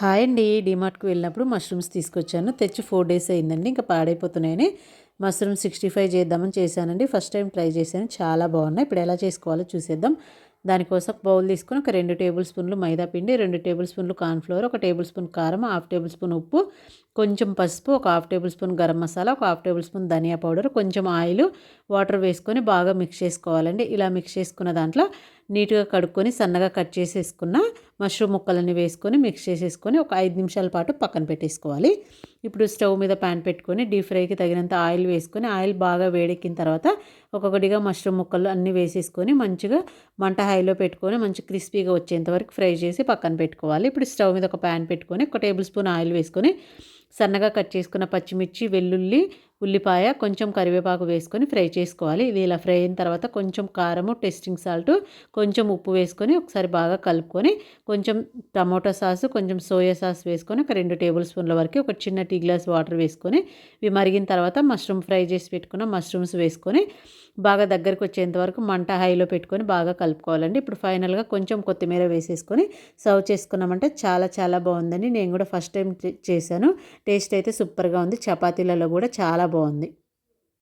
Hi అండి. డిమార్ట్కి వెళ్ళినప్పుడు mushrooms తీసుకొచ్చాను. తెచ్చి ఫోర్ డేస్ అయిందండి. ఇంకా పాడైపోతున్నాయని. మష్రూమ్ సిక్స్టీ ఫైవ్ చేద్దామని చేశానండి. ఫస్ట్ టైం ట్రై చేశాను. చాలా బాగున్నాయి. ఇప్పుడు ఎలా చేసుకోవాలో చూసేద్దాం. దానికోసం బౌల్ తీసుకొని ఒక రెండు టేబుల్ స్పూన్లు మైదా పిండి రెండు టేబుల్ స్పూన్లు కార్న్ఫ్లవర్ ఒక టేబుల్ స్పూన్ కారం హాఫ్ టేబుల్ స్పూన్ ఉప్పు కొంచెం పసుపు ఒక half table spoon garam masala ఒక హాఫ్ టేబుల్ స్పూన్ ధనియా పౌడర్ కొంచెం ఆయిల్ వాటర్ వేసుకొని బాగా మిక్స్ చేసుకోవాలండి. ఇలా మిక్స్ చేసుకున్న దాంట్లో నీట్గా కడుక్కొని సన్నగా కట్ చేసేసుకున్న మష్రూమ్ ముక్కలన్నీ వేసుకొని మిక్స్ చేసేసుకొని ఒక ఐదు నిమిషాల పాటు పక్కన పెట్టేసుకోవాలి. ఇప్పుడు స్టవ్ మీద ప్యాన్ పెట్టుకొని డీప్ ఫ్రైకి తగినంత ఆయిల్ వేసుకొని ఆయిల్ బాగా వేడెక్కిన తర్వాత ఒక్కొక్కటిగా మష్రూమ్ ముక్కలు అన్నీ వేసేసుకొని మంచిగా మంట హైలో పెట్టుకొని మంచి క్రిస్పీగా వచ్చేంత వరకు ఫ్రై చేసి పక్కన పెట్టుకోవాలి. ఇప్పుడు స్టవ్ మీద ఒక ప్యాన్ పెట్టుకొని ఒక టేబుల్ స్పూన్ ఆయిల్ వేసుకొని సన్నగా కట్ చేసుకున్న పచ్చిమిర్చి వెల్లుల్లి ఉల్లిపాయ కొంచెం కరివేపాకు వేసుకొని ఫ్రై చేసుకోవాలి. ఇది ఇలా ఫ్రై అయిన తర్వాత కొంచెం కారము టెస్టింగ్ సాల్ట్ కొంచెం ఉప్పు వేసుకొని ఒకసారి బాగా కలుపుకొని కొంచెం టమాటో సాస్ కొంచెం సోయా సాస్ వేసుకొని ఒక రెండు టేబుల్ స్పూన్ల వరకు ఒక చిన్న టీ గ్లాస్ వాటర్ వేసుకొని ఇవి మరిగిన తర్వాత మష్రూమ్ ఫ్రై చేసి పెట్టుకున్న మష్రూమ్స్ వేసుకొని బాగా దగ్గరికి వచ్చేంత వరకు మంట హైలో పెట్టుకొని బాగా కలుపుకోవాలండి. ఇప్పుడు ఫైనల్గా కొంచెం కొత్తిమీర వేసేసుకొని సర్వ్ చేసుకున్నామంటే చాలా చాలా బాగుందండి. నేను కూడా ఫస్ట్ టైం చేశాను. టేస్ట్ అయితే సూపర్గా ఉంది. చపాతీలలో కూడా చాలా బాగుంది